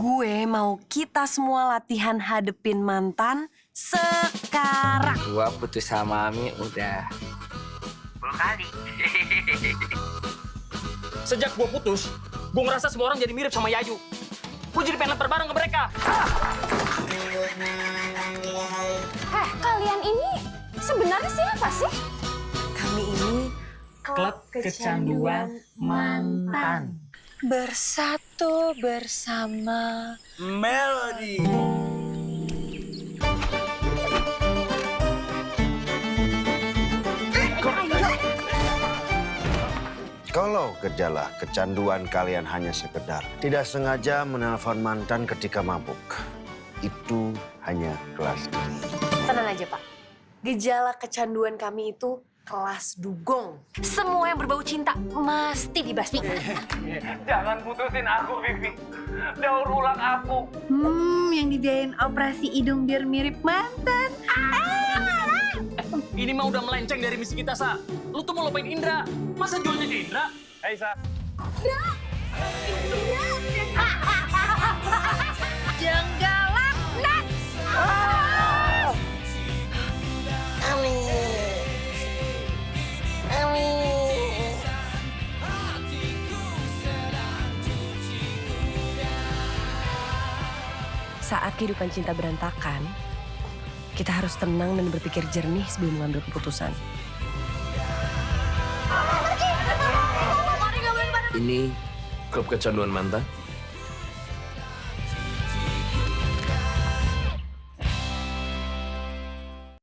Gue mau kita semua latihan hadepin mantan sekarang. Gua putus sama Ami udah 10 kali. Sejak gue putus, gue ngerasa semua orang jadi mirip sama Yayu. Gue jadi pengen lempar bareng ke mereka. Eh, kalian ini sebenarnya siapa sih? Kami ini Klub Kecanduan Mantan. Bersatu bersama. Melody. Kalau gejala kecanduan kalian hanya sekedar tidak sengaja menelpon mantan ketika mabuk, itu hanya kelas Tenang aja pak. Gejala kecanduan kami itu kelas dugong. Semua yang berbau cinta mesti dibasmi. Jangan putusin aku, Vivi. Daur ulang aku. Hmm, yang dibiayain operasi hidung biar mirip mantan. Ini mah udah melenceng dari misi kita, Sa. Lu tuh mau lupain Indra. Masa jualnya ke Indra? Hai, Sa. Jenggalak Saat kehidupan cinta berantakan, kita harus tenang dan berpikir jernih sebelum mengambil keputusan. Ini klub kecanduan mantan.